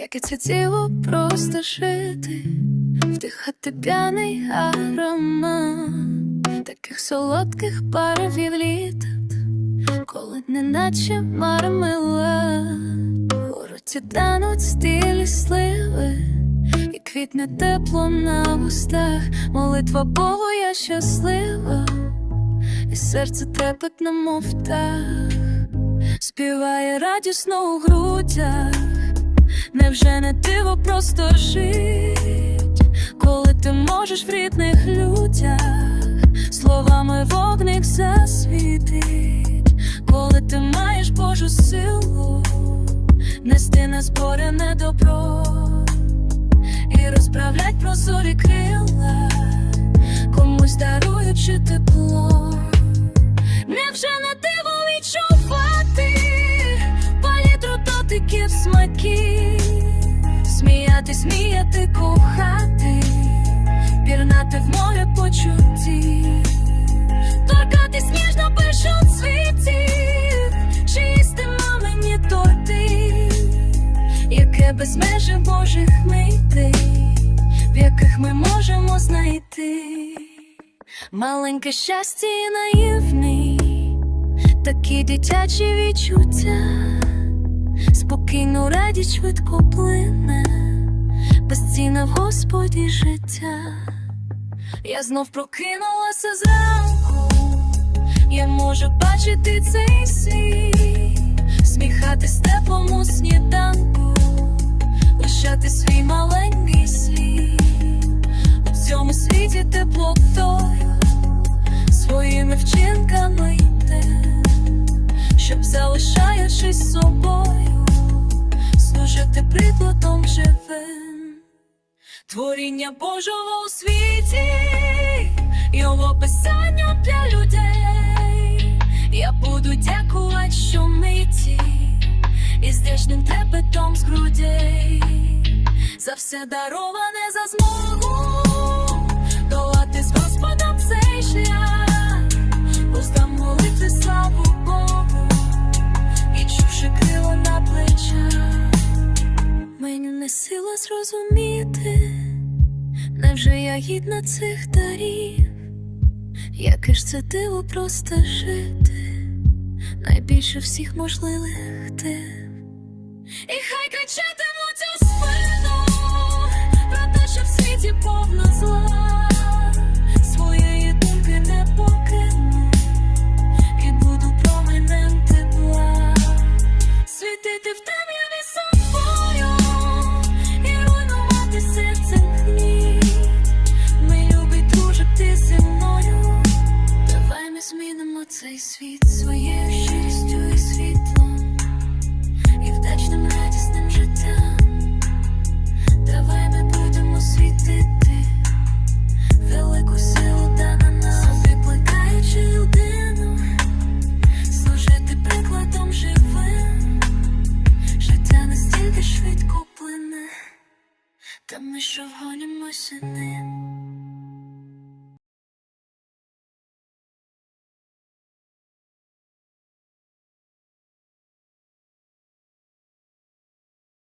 Яке це діло просто жити, вдихати п'яний аромат. Таких солодких барвів літа, коли неначе мармела, у роті тануть стилі сливи, і квітне тепло на вустах, молитва Богу, я щаслива, і серце трепетне, мов птах, співає радісно у грудях. Невже не диво просто жить, коли ти можеш в рідних людях словами вогник засвітить, коли ти маєш Божу силу, нести на зборене добро і розправлять прозорі крила, комусь даруючи тепло. Невже не диво відчувати палітру дотиків смаків, сміяти, сміяти, кохати, пірнати в море почуттів, торкатись ніжно першого цвітів, чисти мамині торти, яке безмежі Божих митей, в яких ми можемо знайти. Маленьке щастя і наївний, такі дитячі відчуття, спокійну радість швидко плине, безцінне в Господі життя. Я знов прокинулася зранку, я можу бачити цей світ, сміхатись теплому сніданку, лишати свій маленький слід у цьому світі теплотою, своїми вчинками йде, щоб залишаючись собою, служити прикладом живим, творіння Божого у світі, його писання для людей. Я буду дякувати щомиті і з вдячним трепетом з грудей. За все дароване за змогу і зрозуміти, невже я гідна цих дарів, яке ж це диво просто жити, найбільше всіх можливих ти. І хай кричатимуть спину про те, що в світі повно зла, щирістю і світлом і вдачним радісним життям. Давай ми будемо світити велику силу та на нас, викликаючи людину, служити прикладом живим. Життя настільки швидко плине, та ми що гонимося ним.